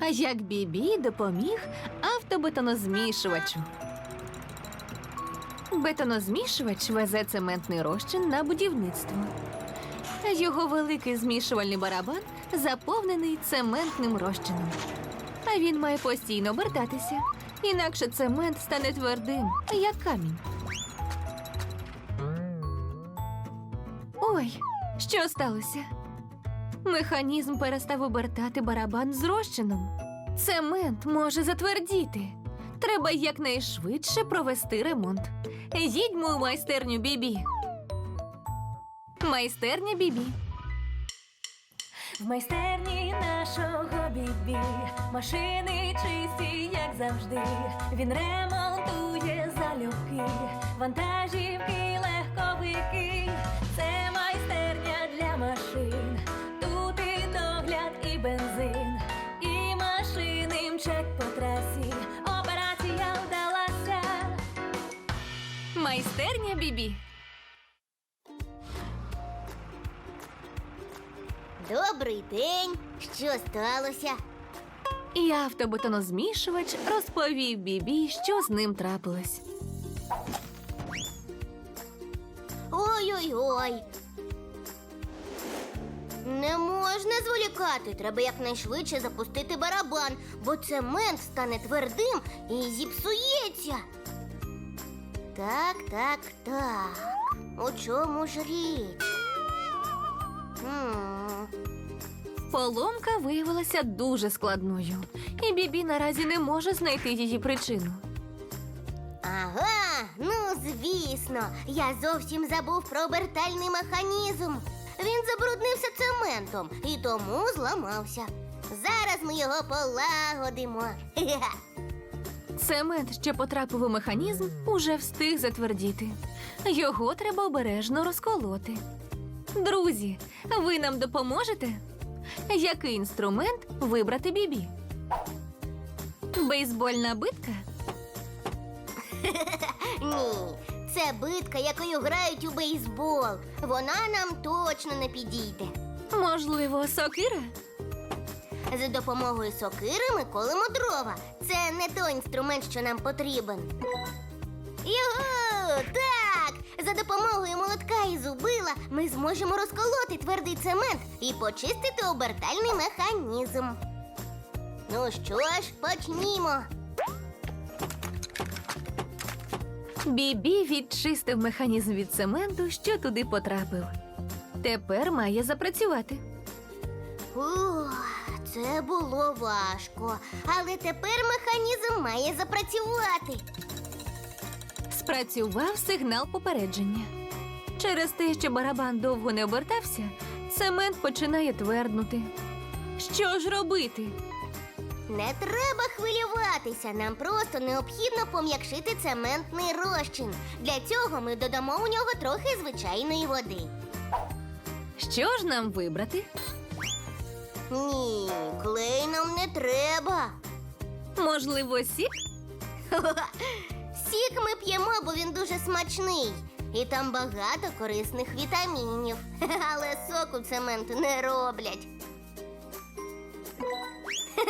А як Бібі допоміг автобетонозмішувачу. Бетонозмішувач везе цементний розчин на будівництво. Його великий змішувальний барабан заповнений цементним розчином. А він має постійно обертатися, інакше цемент стане твердим, як камінь. Ой, що сталося? Механізм перестав обертати барабан з. Цемент може затвердіти. Треба якнайшвидше провести ремонт. Їдьмо у майстерню Бібі. Майстерня Бібі. В майстерні нашого бібі машини чисті, як завжди. Він ремонтує залюбки, вантажівки, легковики. Це Бібі. Добрий день. Що сталося? І автобетонозмішувач розповів Бібі, що з ним трапилось. Ой-ой-ой. Не можна зволікати. Треба якнайшвидше запустити барабан, бо цемент стане твердим і зіпсується. Так, так, так. У чому ж річ? Поломка виявилася дуже складною, і Бібі наразі не може знайти її причину. Ага, ну звісно, я зовсім забув про обертальний механізм. Він забруднився цементом і тому зламався. Зараз ми його полагодимо. Хе-хе. Цемент, що потрапив у механізм, уже встиг затвердіти. Його треба обережно розколоти. Друзі, ви нам допоможете? Який інструмент вибрати Бібі? Бейсбольна битка? Ні, це битка, якою грають у бейсбол. Вона нам точно не підійде. Можливо, сокира? За допомогою сокири ми колемо дрова. Це не той інструмент, що нам потрібен. Його! Так! За допомогою молотка і зубила ми зможемо розколоти твердий цемент і почистити обертальний механізм. Ну що ж, почнімо. Бібі відчистив механізм від цементу, що туди потрапив. Тепер має запрацювати. Ух, це було важко, але тепер механізм має запрацювати. Спрацював сигнал попередження. Через те, що барабан довго не обертався, цемент починає тверднути. Що ж робити? Не треба хвилюватися, нам просто необхідно пом'якшити цементний розчин. Для цього ми додамо у нього трохи звичайної води. Що ж нам вибрати? Ні, клей нам не треба. Можливо, сік? Сік ми п'ємо, бо він дуже смачний. І там багато корисних вітамінів. Але соку цементу не роблять.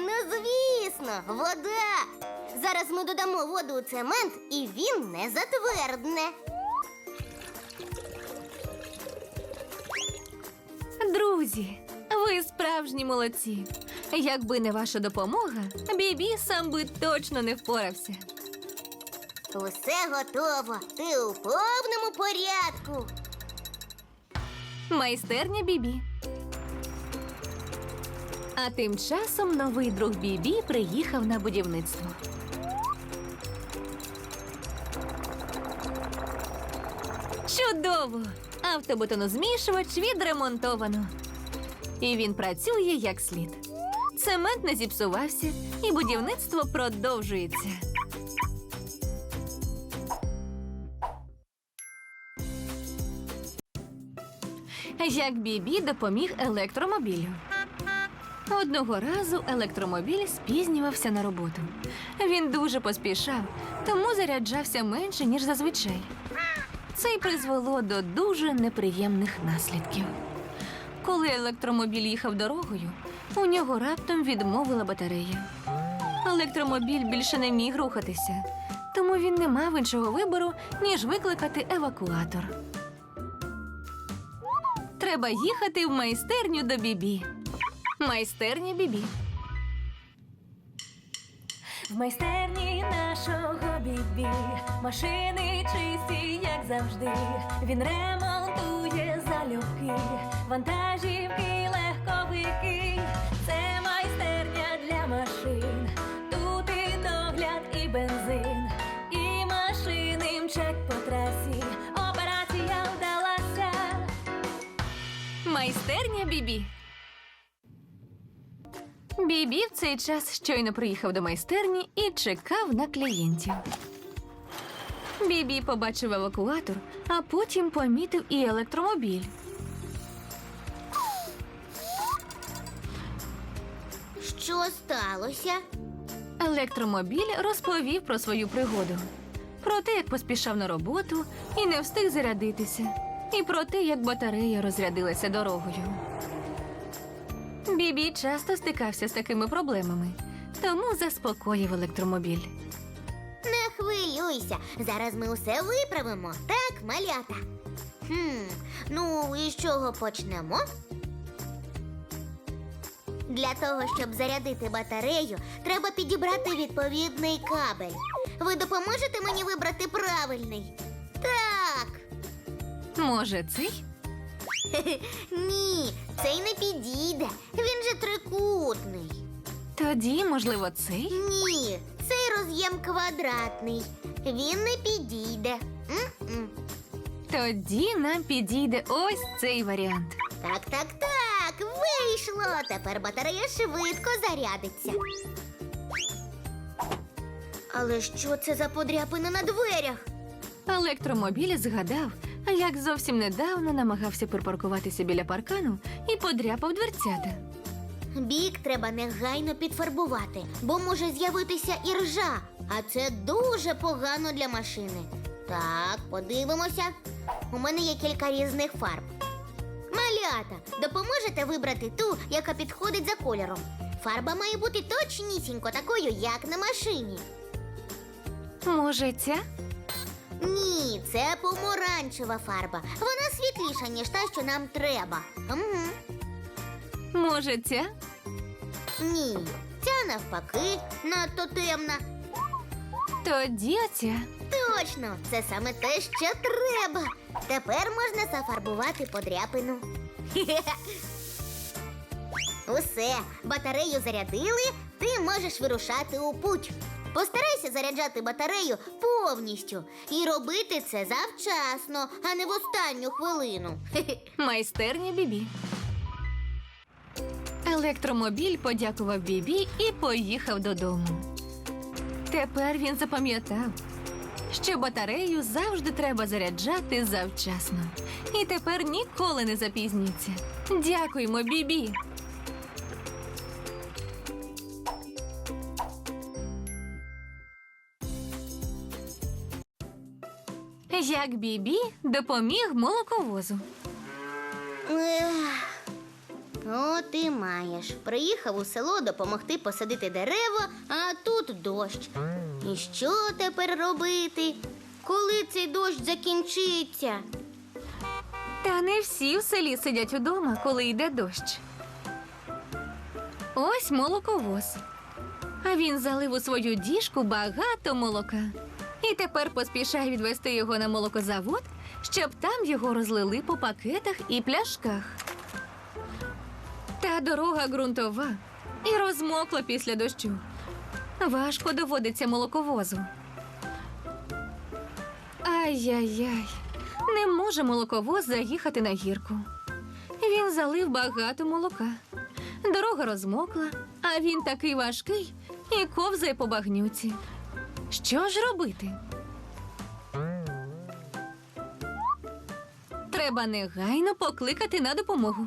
Ну, звісно, вода. Зараз ми додамо воду у цемент, і він не затвердне. Друзі, ви справжні молодці. Якби не ваша допомога, Бібі сам би точно не впорався. Усе готово. Ти у повному порядку. Майстерня Бібі. А тим часом новий друг Бібі приїхав на будівництво. Чудово! Автобетонозмішувач відремонтовано. І він працює як слід. Цемент не зіпсувався, і будівництво продовжується. Як Бібі допоміг електромобілю. Одного разу електромобіль спізнювався на роботу. Він дуже поспішав, тому заряджався менше, ніж зазвичай. Це й призвело до дуже неприємних наслідків. Коли електромобіль їхав дорогою, у нього раптом відмовила батарея. Електромобіль більше не міг рухатися, тому він не мав іншого вибору, ніж викликати евакуатор. Треба їхати в майстерню до Бібі. Майстерня Бібі. В майстерні нашого бібі машини чисті, як завжди. Він ремонтує залюбки, вантажівки, легковики. Це майстерня для машин. Тут і догляд, і бензин, і машини мчать по трасі. Операція вдалася. Майстерня Бібі. Бібі в цей час щойно приїхав до майстерні і чекав на клієнтів. Бібі побачив евакуатор, а потім помітив і електромобіль. Що сталося? Електромобіль розповів про свою пригоду, про те, як поспішав на роботу і не встиг зарядитися, і про те, як батарея розрядилася дорогою. Бібі часто стикався з такими проблемами, тому заспокоїв електромобіль. Не хвилюйся, зараз ми усе виправимо. Так, малята. Хм, ну і з чого почнемо? Для того, щоб зарядити батарею, треба підібрати відповідний кабель. Ви допоможете мені вибрати правильний? Так. Може, цей? Ні, цей не підійде. Він же трикутний. Тоді, можливо, цей? Ні, цей роз'єм квадратний. Він не підійде. М-м. Тоді нам підійде ось цей варіант. Так, так, так, вийшло. Тепер батарея швидко зарядиться. Але що це за подряпини на дверях? Електромобіль згадав, як зовсім недавно намагався припаркуватися біля паркану і подряпав дверцята. Бік треба негайно підфарбувати, бо може з'явитися і ржа, а це дуже погано для машини. Так, подивимося. У мене є кілька різних фарб. Малята, допоможете вибрати ту, яка підходить за кольором. Фарба має бути точнісінько такою, як на машині. Може, ця? Ні, це помаранчева фарба. Вона світліша, ніж та, що нам треба. Угу. Може, ця? Ні, ця навпаки надто темна. Тоді оця. Точно, це саме те, що треба. Тепер можна зафарбувати подряпину. Усе, батарею зарядили, ти можеш вирушати у путь. Постарайся заряджати батарею повністю і робити це завчасно, а не в останню хвилину. Майстерня Бібі. Електромобіль подякував Бібі і поїхав додому. Тепер він запам'ятав, що батарею завжди треба заряджати завчасно. І тепер ніколи не запізнюється. Дякуємо, Бібі. Як Бібі допоміг молоковозу. Ех, От і маєш. Приїхав у село допомогти посадити дерева, а тут дощ. І що тепер робити? Коли цей дощ закінчиться? Та не всі в селі сидять удома, коли йде дощ. Ось молоковоз. А він залив у свою діжку багато молока. І тепер поспішає відвести його на молокозавод, щоб там його розлили по пакетах і пляшках. Та дорога ґрунтова і розмокла після дощу. Важко доводиться молоковозу. Ай-яй-яй, не може молоковоз заїхати на гірку. Він залив багато молока. Дорога розмокла, а він такий важкий і ковзає по багнюці. Що ж робити? Треба негайно покликати на допомогу.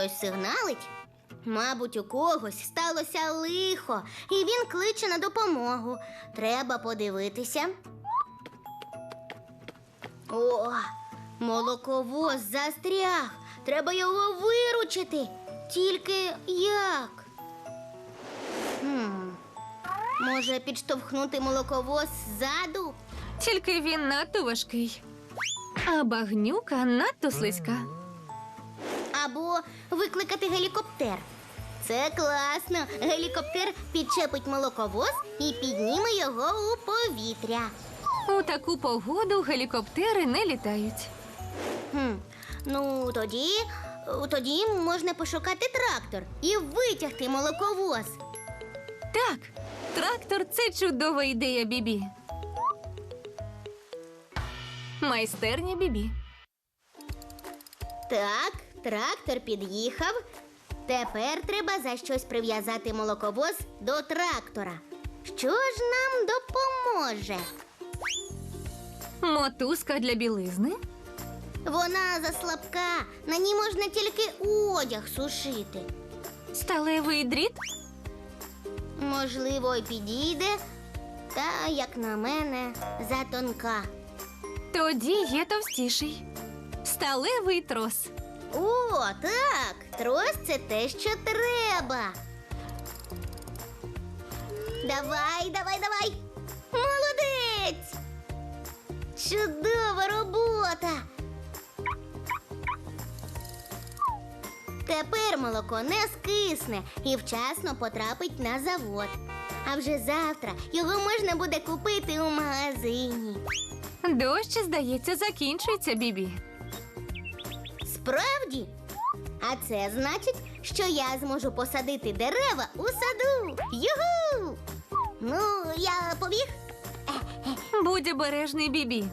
Хтось сигналить? Мабуть, у когось сталося лихо, і він кличе на допомогу. Треба подивитися. О, молоковоз застряг. Треба його виручити. Тільки як? Хм. Може, підштовхнути молоковоз ззаду? Тільки він надто важкий. А багнюка надто слизька. Або викликати гелікоптер. Це класно. Гелікоптер підчепить молоковоз і підніме його у повітря. У таку погоду гелікоптери не літають. Хм. Ну, тоді, тоді можна пошукати трактор і витягти молоковоз. Так, трактор це чудова ідея Бібі. Майстерня Бібі. Так, трактор під'їхав. Тепер треба за щось прив'язати молоковоз до трактора. Що ж нам допоможе? Мотузка для білизни. Вона заслабка, на ній можна тільки одяг сушити. Сталевий дріт. Можливо, й підійде, та, як на мене, затонка. Тоді є товстіший. Сталевий трос. О, так, трос це те, що треба. Давай, давай, давай. Молодець. Чудова робота. Тепер молоко не скисне і вчасно потрапить на завод. А вже завтра його можна буде купити у магазині. Дощ, здається, закінчується, Бібі. Справді? А це значить, що я зможу посадити дерева у саду. Югу! Ну, я побіг. Будь обережний, Бібі.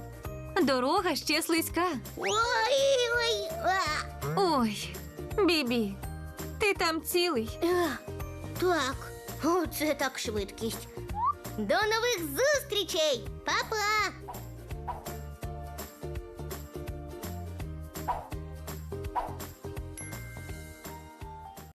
Дорога ще слизька. Ой, ой. Ой, Бібі, ти там цілий. Так, оце так швидкість. До нових зустрічей, Па-па!